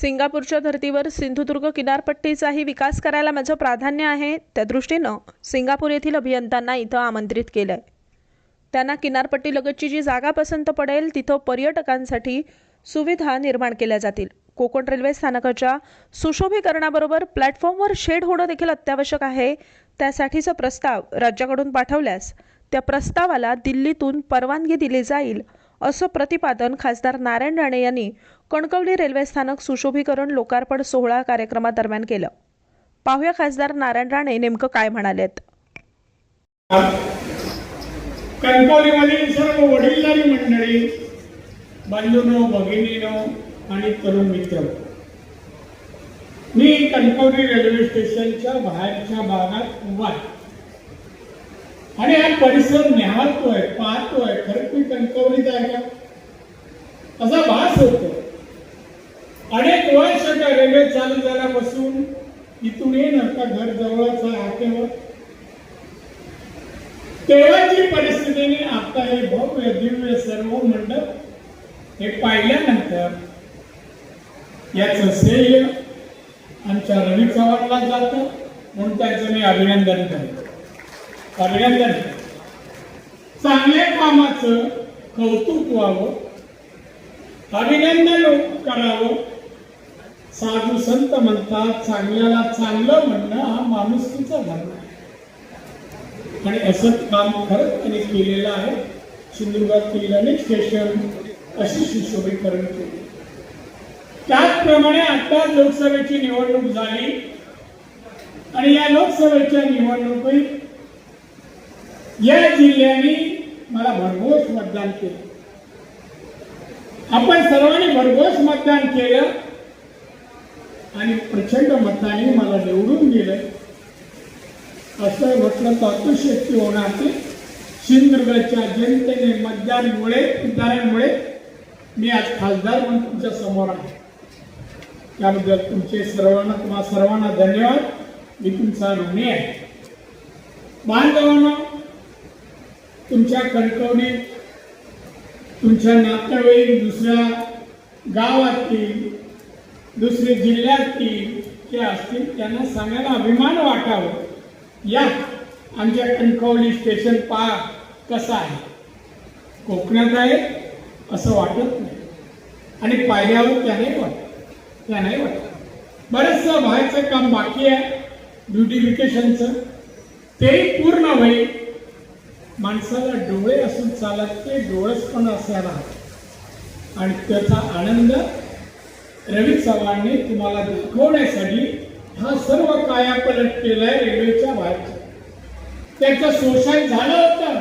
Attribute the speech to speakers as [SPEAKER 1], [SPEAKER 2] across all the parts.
[SPEAKER 1] सिंगापूरच्या धर्तीवर सिंधुदुर्ग किनारपट्टीचाही विकास करायला माझं प्राधान्य आहे. त्या दृष्टीनं सिंगापूर येथील अभियंत्यांना इथं आमंत्रित केलं आहे त्यांना किनारपट्टीलगतची जी जागा पसंत पडेल तिथं पर्यटकांसाठी सुविधा निर्माण केल्या जातील. कोकण रेल्वे स्थानकाच्या सुशोभीकरणाबरोबर प्लॅटफॉर्मवर शेड होणं देखील अत्यावश्यक आहे. त्यासाठीचा प्रस्ताव राज्याकडून पाठवल्यास त्या प्रस्तावाला दिल्लीतून परवानगी दिली जाईल असं प्रतिपादन खासदार नारायण राणे यांनी कणकवली रेल्वे स्थानक सुशोभीकरण लोकार्पण सोहळा कार्यक्रमादरम्यान केलं. पाहूया खासदार नारायण राणे नेमकं काय म्हणालेत.
[SPEAKER 2] कणकवलीमधील सर्व वडीलधारी मंडळी बंधूनो भगिनीनो आणि तरुण मित्र. मी कणकवली रेल्वे स्टेशनच्या बाहेरच्या भागात उभा आहे. आणि हा परिसर निहाळतोय पाहतोय खरंच मी कणकवलीत आहे का? असा भास होतो रेल्वे चालू झाल्यापासून इथून येईन आता घर जवळच आहे तेव्हाची परिस्थितीने आता हे भव्य दिव्य सर्व मंडप हे पाहिल्यानंतर याच श्रेय आमच्या रवी चव्हाणला जात. म्हणून त्याचं मी अभिनंदन करतो. अभिनंदन चांगल्या कामाचं कौतुक व्हावं. अभिनंदन करावं. साधू संत म्हणतात चांगल्याला चांगलं म्हणणं हा माणुसकीचा धर्म आहे. आणि असं काम खरंच त्यांनी केलेलं आहे. सिंधुदुर्गातील अनेक स्टेशन अशी सुशोभीकरण केली. त्याचप्रमाणे आता लोकसभेची निवडणूक झाली. आणि या लोकसभेच्या निवडणुकीत या जिल्ह्याने मला भरघोस मतदान केलं. आपण सर्वांनी भरघोस मतदान केलं. आणि प्रचंड मताने मला निवडून गेलं असं म्हटलं तर अतिशक्ती होणार ते. सिंधुदुर्गच्या जनतेने मतदानमुळे मतदारांमुळे मी आज खासदार म्हणून तुमच्यासमोर आहे. त्याबद्दल तुमचे सर्वांना तुम्हा सर्वांना धन्यवाद. मी तुमचा ऋणी आहे. बांधवांना तुमच्या कणकवली तुमच्या नातेवाईक दुसऱ्या गावातील दुसरे जिल्ह्यातील ते असतील त्यांना सांगायला अभिमान वाटावं. या आमच्या कणकवली स्टेशन पार्क कसा आहे? कोकणात आहे असं वाटत नाही. आणि पाहिल्यावर त्या नाही वाटत त्या नाही वाटत बरंचसं बाहेरचं काम बाकी आहे ब्युटिफिकेशनचं तेही पूर्ण होईल. माणसाला डोळे असून चालत ते डोळसपण असायला आणि त्याचा आनंद रवी चव्हाणने तुम्हाला दाखवण्यासाठी हा सर्व कायापलट केलाय रेल्वेच्या बाहेरचा त्याचं शोषण झालं होतं.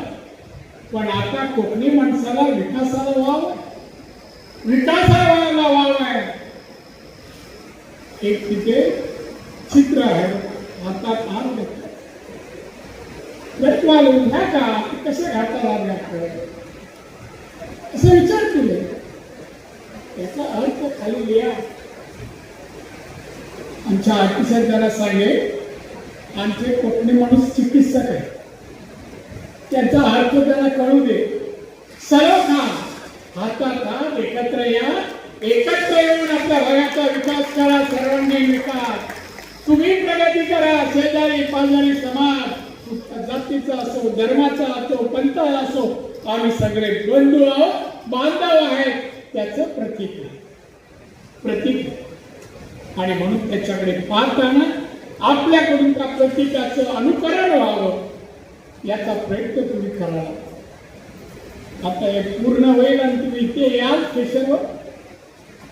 [SPEAKER 2] पण आता कोकणी माणसाला विकासाला वाव विकासाला वाव आहे. एक तिथे चित्र आहे. हातात काम घेतला तुम्हाला का ते कसे घाटाला असं विचार केले. याचा अर्थ खाली लिहा. आमच्या अतिशय त्याला सांगे आमचे कोकणी माणूस चिकित्सक आहे त्याचा अर्थ त्याला कळू दे. सर्व काम हातात एकत्र या एकत्र येऊन आपल्या भागाचा विकास करा सर्वांगीण विकास. तुम्ही प्रगती करा शेजारी पाजारी समाज. जातीचा असो धर्माचा असो पंथ असो आम्ही सगळे बंधू आहोत बांधव आहेत. त्याचं प्रतीक आहे. प्रतीक. आणि म्हणून त्याच्याकडे पाहताना आपल्याकडून त्या प्रतीकाचं अनुकरण व्हावं याचा प्रयत्न तुम्ही करावा आता हे पूर्ण होईल आणि तुम्ही इथे याल स्टेशनवर.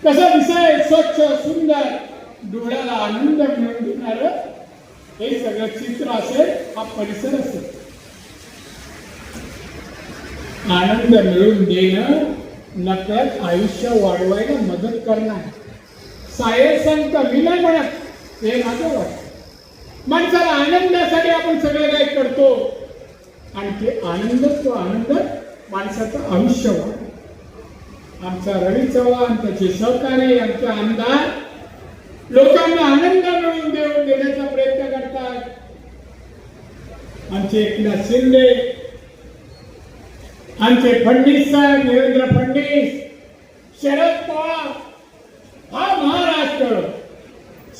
[SPEAKER 2] कसं दिसेल स्वच्छ सुंदर डोळ्याला आनंद मिळून देणार हे सगळं चित्र असेल हा परिसर असेल. आनंद मिळून देणं नकळत आयुष्य वाढवायला मदत करणार. सायसंत विनय म्हणत हे माझं वाटत माणसाला आनंदासाठी आपण सगळं काही करतो. आणि ते आनंद तो आनंद माणसाचं आयुष्य वाढ आमचा रवी चव्हाण त्याचे सहकारी आमचे आमदार लोकांना आनंद मिळवून देऊन देण्याचा प्रयत्न करतात. आमचे एकनाथ शिंदे आमचे फडणवीस साहेब देवेंद्र फडणवीस शरद पवार हा महाराष्ट्र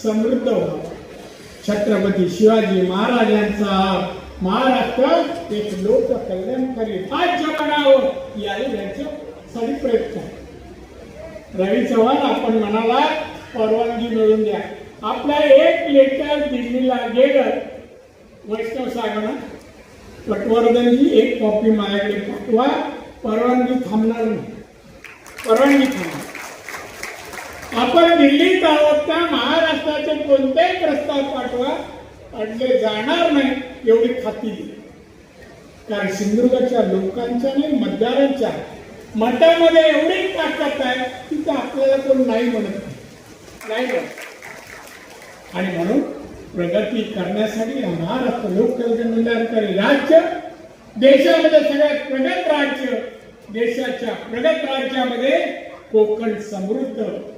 [SPEAKER 2] समृद्ध व्हावा छत्रपती शिवाजी महाराजांचा महाराष्ट्र एक लोक कल्याणकारी राज्य बनावं याही त्यांच्यासाठी प्रयत्न रवी चव्हाण आपण म्हणाला परवानगी मिळून द्या. आपला एक लेटर दिल्लीला गेलं वैष्णव सागरात पटवर्धनजी एक कॉपी माझ्याकडे पाठवा परवानगी थांबणार नाही. परवानगी थांबणार. आपण दिल्लीत आहोत का महाराष्ट्राचे कोणतेही प्रस्ताव पाठवा अडले जाणार नाही एवढी खात्री दिली. कारण सिंधुदुर्गच्या लोकांच्या नाही मतदारांच्या मतामध्ये एवढी ताकद आहे की ते आपल्याला कोण नाही म्हणत. नाही. नाही म्हणत. आणि म्हणून प्रगती करण्यासाठी हा महाराष्ट्र लोककल्याणकारी राज्य देशामध्ये सगळ्यात प्रगत राज्य देशाच्या प्रगत राज्यामध्ये कोकण समृद्ध